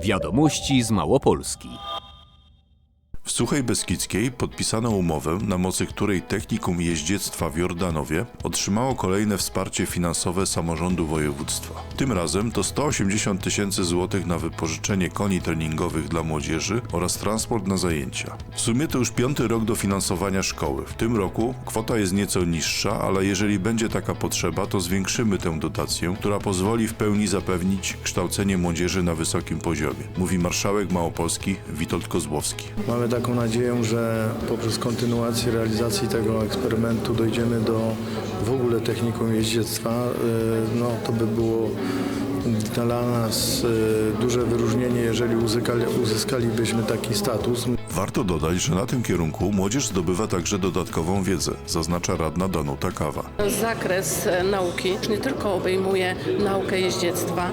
Wiadomości z Małopolski. W Suchej Beskidzkiej podpisano umowę, na mocy której Technikum Jeździectwa w Jordanowie otrzymało kolejne wsparcie finansowe samorządu województwa. Tym razem to 180 tysięcy złotych na wypożyczenie koni treningowych dla młodzieży oraz transport na zajęcia. W sumie to już piąty rok dofinansowania szkoły. W tym roku kwota jest nieco niższa, ale jeżeli będzie taka potrzeba, to zwiększymy tę dotację, która pozwoli w pełni zapewnić kształcenie młodzieży na wysokim poziomie, mówi marszałek Małopolski Witold Kozłowski. Mamy taką nadzieję, że poprzez kontynuację realizacji tego eksperymentu dojdziemy do w ogóle technikum jeździectwa. Y, No, to by było dla nas y, duże wyróżnienie, jeżeli uzyskali, uzyskalibyśmy taki status. Warto dodać, że na tym kierunku młodzież zdobywa także dodatkową wiedzę, zaznacza radna Danuta Kawa. Zakres e, nauki nie tylko obejmuje naukę jeździectwa,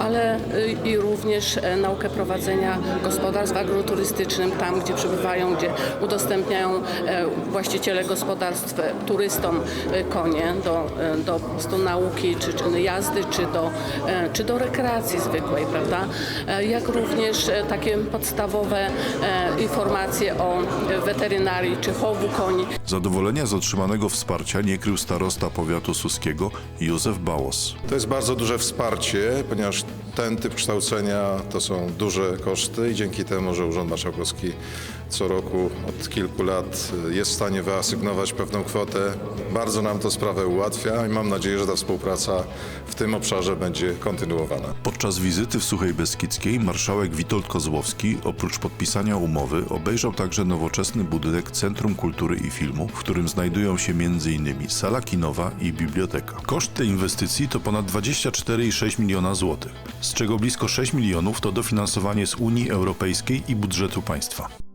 ale y, i również e, naukę prowadzenia gospodarstw agroturystycznym tam, gdzie przebywają, gdzie udostępniają e, właściciele gospodarstw turystom konie do, do po prostu nauki, czy, czy jazdy, czy do, czy do rekreacji zwykłej, prawda? E, Jak również e, takie podstawowe e, informacje o weterynarii, czy chowu koni, Zadowolenia z otrzymanego wsparcia nie krył starosta powiatu suskiego Józef Bałos. To jest bardzo duże wsparcie, ponieważ ten typ kształcenia to są duże koszty i dzięki temu, że Urząd Marszałkowski co roku od kilku lat jest w stanie wyasygnować pewną kwotę, bardzo nam to sprawę ułatwia i mam nadzieję, że ta współpraca w tym obszarze będzie kontynuowana. Podczas wizyty w Suchej Beskidzkiej marszałek Witold Kozłowski oprócz podpisania umowy obejrzał także nowoczesny budynek Centrum Kultury i Filmu, w którym znajdują się m.in. sala kinowa i biblioteka. Koszt tej inwestycji to ponad 24,6 miliona złotych, z czego blisko 6 milionów to dofinansowanie z Unii Europejskiej i budżetu państwa.